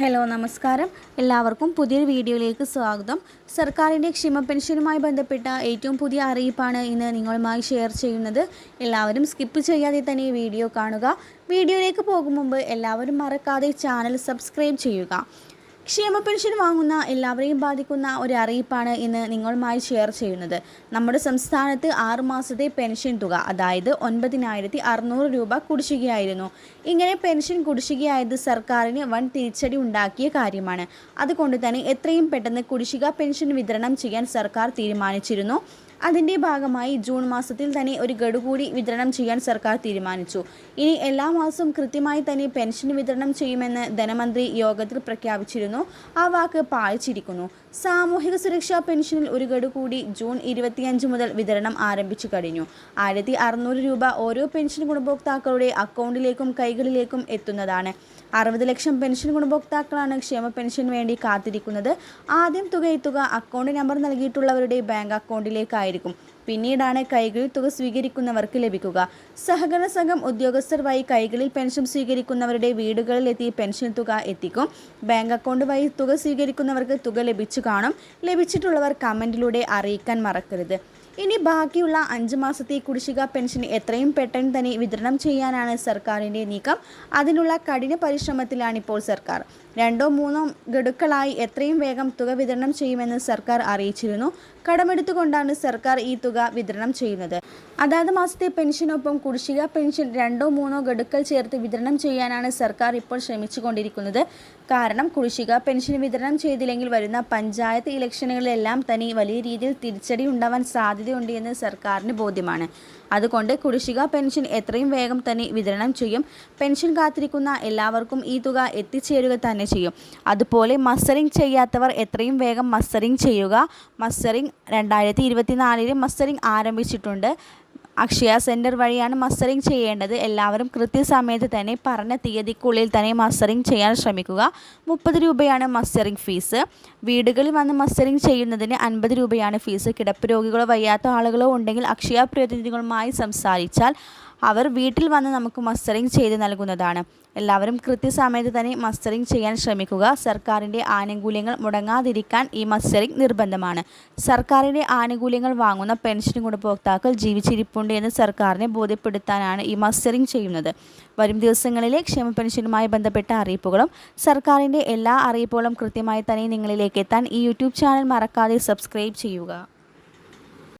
Hello നമസ്കാരം. എല്ലാവർക്കും പുതിയൊരു വീഡിയോയിലേക്ക് സ്വാഗതം. സർക്കാരിന്റെ ക്ഷമ പെൻഷനുമായി ബന്ധപ്പെട്ട ഏറ്റവും പുതിയ അറിയിപ്പാണ് ഇന്ന് നിങ്ങളുമായി ഷെയർ ചെയ്യുന്നത്. എല്ലാവരും സ്കിപ്പ് ചെയ്യാതെ തന്നെ ഈ വീഡിയോ കാണുക. വീഡിയോയിലേക്ക് പോകും മുമ്പ് എല്ലാവരും മറക്കാതെ ചാനൽ സബ്സ്ക്രൈബ് ചെയ്യുക. ക്ഷേമ പെൻഷൻ വാങ്ങുന്ന എല്ലാവരെയും ബാധിക്കുന്ന ഒരു അറിയിപ്പാണ് ഇന്ന് നിങ്ങളുമായി ഷെയർ ചെയ്യുന്നത്. നമ്മുടെ സംസ്ഥാനത്ത് ആറു മാസത്തെ പെൻഷൻ തുക അതായത് ഒൻപതിനായിരത്തി അറുന്നൂറ് രൂപ കുടിശ്ശികയായിരുന്നു. ഇങ്ങനെ പെൻഷൻ കുടിശ്ശികയായത് സർക്കാരിന് വൻ തിരിച്ചടി ഉണ്ടാക്കിയ കാര്യമാണ്. അതുകൊണ്ട് തന്നെ എത്രയും പെട്ടെന്ന് കുടിശ്ശിക പെൻഷൻ വിതരണം ചെയ്യാൻ സർക്കാർ തീരുമാനിച്ചിരുന്നു. അതിന്റെ ഭാഗമായി ജൂൺ മാസത്തിൽ തന്നെ ഒരു ഗഡു കൂടി വിതരണം ചെയ്യാൻ സർക്കാർ തീരുമാനിച്ചു. ഇനി എല്ലാ മാസവും കൃത്യമായി തന്നെ പെൻഷൻ വിതരണം ചെയ്യുമെന്ന് ധനമന്ത്രി യോഗത്തിൽ പ്രഖ്യാപിച്ചിരുന്നു. ആ വാക്ക് പാലിച്ചിരിക്കുന്നു സാമൂഹിക സുരക്ഷാ പെൻഷനിൽ ഒരു ഗഡു കൂടി ജൂൺ ഇരുപത്തിയഞ്ച് മുതൽ വിതരണം ആരംഭിച്ചു കഴിഞ്ഞു. ആയിരത്തി അറുന്നൂറ് രൂപ ഓരോ പെൻഷൻ ഗുണഭോക്താക്കളുടെ അക്കൗണ്ടിലേക്കും കൈകളിലേക്കും എത്തുന്നതാണ്. അറുപത് ലക്ഷം പെൻഷൻ ഗുണഭോക്താക്കളാണ് ക്ഷേമ പെൻഷന് വേണ്ടി കാത്തിരിക്കുന്നത്. ആദ്യം തുക എത്തുക അക്കൗണ്ട് നമ്പർ നൽകിയിട്ടുള്ളവരുടെ ബാങ്ക് അക്കൗണ്ടിലേക്കായിരിക്കും പിന്നീടാണ് കൈകളിൽ തുക സ്വീകരിക്കുന്നവർക്ക് ലഭിക്കുക. സഹകരണ സംഘം ഉദ്യോഗസ്ഥർ വഴി കൈകളിൽ പെൻഷൻ സ്വീകരിക്കുന്നവരുടെ വീടുകളിലെത്തി പെൻഷൻ തുക എത്തിക്കും. ബാങ്ക് അക്കൗണ്ട് വഴി തുക സ്വീകരിക്കുന്നവർക്ക് തുക ലഭിച്ചു കാണും. ലഭിച്ചിട്ടുള്ളവർ കമന്റിലൂടെ അറിയിക്കാൻ മറക്കരുത്. ഇനി ബാക്കിയുള്ള അഞ്ച് മാസത്തെ കുടിശ്ശിക പെൻഷൻ എത്രയും പെട്ടെന്ന് തന്നെ വിതരണം ചെയ്യാനാണ് സർക്കാരിന്റെ നീക്കം. അതിനുള്ള കഠിന പരിശ്രമത്തിലാണിപ്പോൾ സർക്കാർ. രണ്ടോ മൂന്നോ ഗഡുക്കളായി എത്രയും വേഗം തുക വിതരണം ചെയ്യുമെന്ന് സർക്കാർ അറിയിച്ചിരുന്നു. കടമെടുത്തുകൊണ്ടാണ് സർക്കാർ ഈ തുക വിതരണം ചെയ്യുന്നത്. അതാത് മാസത്തെ പെൻഷനൊപ്പം കുടിശ്ശിക പെൻഷൻ രണ്ടോ മൂന്നോ ഗഡുക്കൾ ചേർത്ത് വിതരണം ചെയ്യാനാണ് സർക്കാർ ഇപ്പോൾ ശ്രമിച്ചുകൊണ്ടിരിക്കുന്നത്. കാരണം കുടിശ്ശിക പെൻഷൻ വിതരണം ചെയ്തില്ലെങ്കിൽ വരുന്ന പഞ്ചായത്ത് ഇലക്ഷനുകളിലെല്ലാം തനി വലിയ രീതിയിൽ തിരിച്ചടി ഉണ്ടാവാൻ സാധ്യതയുണ്ട് എന്ന് സർക്കാരിന് ബോധ്യമാണ്. അതുകൊണ്ട് കുടിശ്ശിക പെൻഷൻ എത്രയും വേഗം തന്നെ വിതരണം ചെയ്യും. പെൻഷൻ കാത്തിരിക്കുന്ന എല്ലാവർക്കും ഈ തുക എത്തിച്ചേരുക തന്നെ ചെയ്യും. അതുപോലെ മസ്സറിങ് ചെയ്യാത്തവർ എത്രയും വേഗം മസ്സറിങ് ചെയ്യുക. മസ്സറിങ് രണ്ടായിരത്തി ഇരുപത്തിനാലിൽ മസ്സറിങ് ആരംഭിച്ചിട്ടുണ്ട്. അക്ഷയ സെന്റർ വഴിയാണ് മസ്സറിങ് ചെയ്യേണ്ടത്. എല്ലാവരും കൃത്യസമയത്ത് തന്നെ പറഞ്ഞ തീയതിക്കുള്ളിൽ തന്നെ മസ്സറിങ് ചെയ്യാൻ ശ്രമിക്കുക. മുപ്പത് രൂപയാണ് മസ്സറിങ് ഫീസ് വീടുകളിൽ വന്ന് മസ്സറിങ് ചെയ്യുന്നതിന് അൻപത് രൂപയാണ് ഫീസ് കിടപ്പ് രോഗികളോ വയ്യാത്ത ആളുകളോ ഉണ്ടെങ്കിൽ അക്ഷയ പ്രതിനിധികളുമായി സംസാരിച്ചാൽ അവർ വീട്ടിൽ വന്ന് നമുക്ക് മസ്റ്ററിംഗ് ചെയ്ത് നൽകുന്നതാണ്. എല്ലാവരും കൃത്യസമയത്ത് തന്നെ മസ്റ്ററിംഗ് ചെയ്യാൻ ശ്രമിക്കുക. സർക്കാരിന്റെ ആനുകൂല്യങ്ങൾ മുടങ്ങാതിരിക്കാൻ ഈ മസ്റ്ററിംഗ് നിർബന്ധമാണ്. സർക്കാരിന്റെ ആനുകൂല്യങ്ങൾ വാങ്ങുന്ന പെൻഷൻ ഗുണഭോക്താക്കൾ ജീവിച്ചിരിപ്പുണ്ട് എന്ന് സർക്കാരിനെ ബോധ്യപ്പെടുത്താനാണ് ഈ മസ്റ്ററിംഗ് ചെയ്യുന്നത്. വരും ദിവസങ്ങളിലെ ക്ഷേമ പെൻഷനുമായി ബന്ധപ്പെട്ട അറിയിപ്പുകളും സർക്കാരിന്റെ എല്ലാ അറിയിപ്പുകളും കൃത്യമായി തന്നെ നിങ്ങളിലേക്ക് എത്താൻ ഈ യൂട്യൂബ് ചാനൽ മറക്കാതെ സബ്സ്ക്രൈബ് ചെയ്യുക.